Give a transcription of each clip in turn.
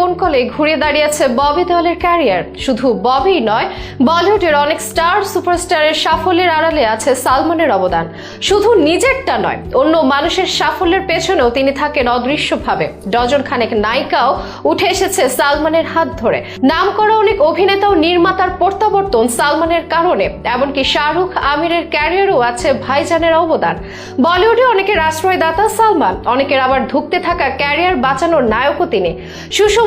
Phone কলে ঘুরে দাঁড়িয়েছে ববি দেওয়ালের ক্যারিয়ার। শুধু ববি নয়, বলিউডের অনেক স্টার সুপারস্টারের সাফল্যের আড়ালে আছে সালমানের অবদান। শুধু নিজেরটা নয়, অন্য মানুষের সাফল্যের পেছনেও তিনি থাকেন অদৃশ্যভাবে। ডজন খানেক নায়িকাও উঠে এসেছে সালমানের হাত ধরে। নাম করা অনেক অভিনেতা ও নির্মাতার প্রত্যাবর্তন সালমানের কারণে, এমনকি শাহরুখ আমিরের ক্যারিয়ারও আছে ভাইজানের অবদান। বলিউডে অনেকের আশ্রয়দাতা সালমান, অনেকের আবার ধুঁকতে থাকা ক্যারিয়ার বাঁচানোর নায়কও তিনি।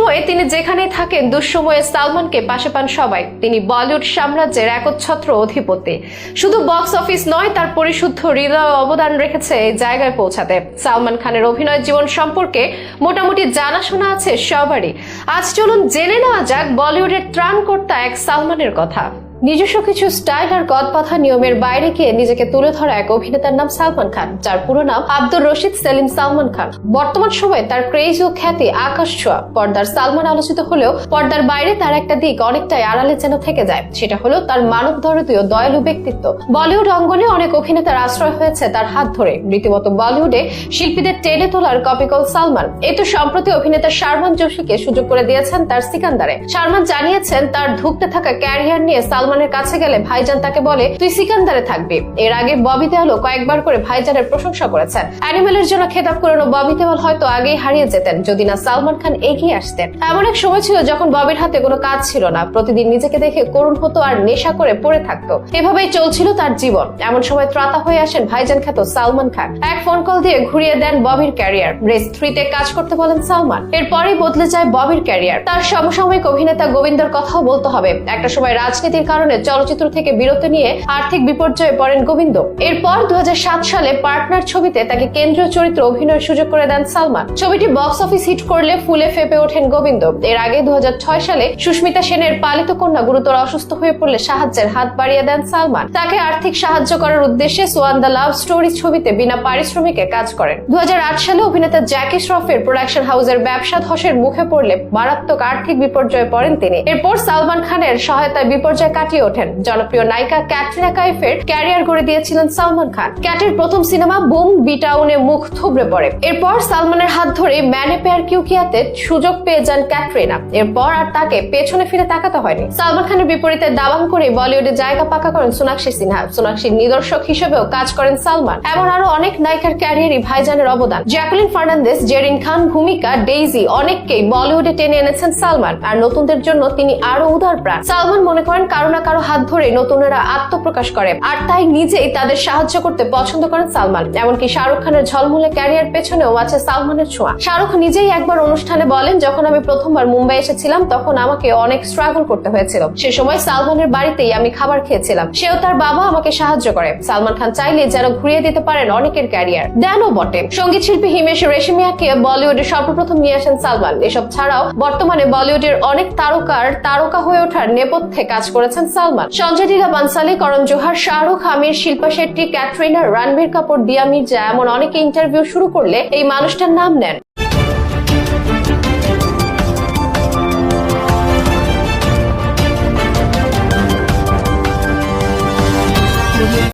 সুসময়ে তিনি যেখানেই থাকেন, দুঃসময়ে সালমানকে পাশে পান সবাই। তিনি বলিউড সাম্রাজ্যের একচ্ছত্র অধিপতি। শুধু বক্স অফিস নয়, তার পরিশুদ্ধ হৃদয় অবদান রেখেছে এই জায়গায় পৌঁছাতে। সালমান খানের অভিনয় জীবন সম্পর্কে মোটামুটি জানাশোনা আছে সবারই। আজ চলুন জেনে নেওয়া যাক বলিউডের ত্রাণকর্তা এক সালমানের কথা। নিজস্ব কিছু স্টাইল আর গদবাধা নিয়মের বাইরে গিয়ে নিজেকে তুলে ধরা এক অভিনেতার নাম সালমান খান, যার পুরো নাম আব্দুর রশিদ সেলিম সালমান খান। বর্তমান সময়ে তার ক্রেজ ও খ্যাতি আকাশ ছোঁয়া। পর্দার সালমান আলোচিত হলেও পর্দার বাইরে তার একটা দিক অনেকটাই আড়ালে যেন থেকে যায়। সেটা হলো তার মানব ধরতীয় দয়ালু ব্যক্তিত্ব। বলিউড অঙ্গনে অনেক অভিনেতার আশ্রয় হয়েছে তার হাত ধরে। রীতিমতো বলিউডে শিল্পীদের টেনে তোলার কপিকল সালমান। এই তো সম্প্রতি অভিনেতা শারমান জোশীকে সুযোগ করে দিয়েছেন তার সিকান্দারে। শারমান জানিয়েছেন তার ধুঁকতে থাকা ক্যারিয়ার নিয়ে সালমানের কাছে গেলে ভাইজান তাকে বলে, তুই সিকান্দারে থাকবি। এর আগে ববি দেওয়ালও কয়েকবার করে ভাইজানের প্রশংসা করেছেন। অ্যানিমেলের জন্য খেতাব করানো ববি দেওয়াল হয়তো আগেই হারিয়ে যেতেন, যদি না সালমান খান এগিয়ে আসতেন। এমন এক সময় ছিল যখন ববির হাতে কোনো কাজ ছিল না, প্রতিদিন নিজেকে দেখে করুণ হতো আর নেশা করে পড়ে থাকতো। এভাবেই চলছিল তার জীবন। এমন সময় ত্রাতা হয়ে আসেন ভাইজান খ্যাত সালমান খান। এক ফোন কল দিয়ে ঘুরিয়ে দেন ববির ক্যারিয়ার। রেস থ্রিতে কাজ করতে বলেন সালমান। এরপরেই বদলে যায় ববির ক্যারিয়ার। তার সমসাময়িক অভিনেতা গোবিন্দর কথাও বলতে হবে। একটা সময় রাজনীতির কারণে চলচ্চিত্র থেকে বিরতি নিয়ে আর্থিক বিপর্যয়ে পড়েন গোবিন্দ। এরপর দু হাজার সাত সালে পার্টনার ছবিতে তাকে কেন্দ্রীয় চরিত্র অভিনয়ের সুযোগ করে দেন সালমান। ছবিটি বক্স অফিস হিট করলে ফুলে ফেপে ওঠেন গোবিন্দ। এর আগে দু সালে সুস্মিতা সেনের পালিত কন্যা গুরুতর অসুস্থ হয়ে পড়লে সাহায্যের হাত বাড়িয়ে দেন সালমান। তাকে আর্থিক সাহায্য করার উদ্দেশ্যে সোয়ান দ্য লাভ স্টোরি ছবিতে বিনা পারিশ্রমিকে কাজ করেন। দু হাজার আট সালে অভিনেতা জ্যাকি শ্রফের প্রোডাকশন হাউসের ব্যবসা ধসের মুখে পড়লে মারাত্মক আর্থিক বিপর্যয়ে পড়েন তিনি। এরপর সালমান খানের সহায়তায় বিপর্যয় কাটিয়ে ওঠেন। জনপ্রিয় নায়িকা ক্যাটরিনা কাইফের ক্যারিয়ার গড়ে দিয়েছিলেন সালমান খান। ক্যাটের প্রথম সিনেমা বুম বিটাউনে মুখ থুবড়ে পড়ে। এরপর সালমানের হাত ধরে ম্যানে পেয়ার কিউকিয়াতে সুযোগ পেয়ে যান ক্যাটরিনা। এরপর আর তাকে পেছনে ফিরে তাকাতে হয়নি। সালমান খানের বিপরীতে দাবাং করে বলিউডে জায়গা পাকা করেন সোনাক্ষী সিনহা। সোনাক্ষীর নিদর্শক হিসেবেও কাজ করেন সালমান। এমন আরও অনেক নায়িকার ক্যারিয়ারই ভাইজানের অবদান। জ্যাকুলিন ফার্নান্দেস জেরিন খান, ভূমিকা, ডেইজি অনেককেই বলিউডে টেনে এনেছেন সালমান। আর নতুনদের জন্য তিনি আরও উদার প্রাণ। সালমান মনে করেন কারও না কারও হাত ধরে নতুনরা আত্মপ্রকাশ করে। আর তাই নিজেই তাদের সাহায্য করতে পছন্দ করেন সালমান। এমনকি শাহরুখ খানের ঝলমলে ক্যারিয়ার পেছনেও আছে সালমানের ছোঁয়া। শাহরুখ নিজেই একবার অনুষ্ঠানে বলেন, যখন আমি প্রথমবার মুম্বাই এসেছিলাম, তখন আমাকে অনেক স্ট্রাগল করতে হয়েছিল। সে সময় সালমানের বাড়িতেই আমি খাবার খেয়েছিলাম। সেও তার বাবা আমাকে সাহায্য করে। সালমান খান চাইলে যেন ঘুরিয়ে দিতে পারেন অনেকের ক্যারিয়ার। দেনও বটে। সংগীত শিল্পী হিমেশ রেশমিয়াকে বলিউডে সর্বপ্রথম নিয়ে আসেন সালমান। এসব ছাড়াও বর্তমানে বলিউডের অনেক তারকার তারকা হয়ে ওঠার নেপথ্যে কাজ করেছেন সালমান, সঞ্জয় লীলা বানসালি করণ জোহার, শাহরুখ আমির শিল্পা শেট্টি, ক্যাটরিনা, রণবীর কাপুর, দিয়া মির্জা, এমন অনেকে ইন্টারভিউ শুরু করলে এই মানুষটার নাম নেন।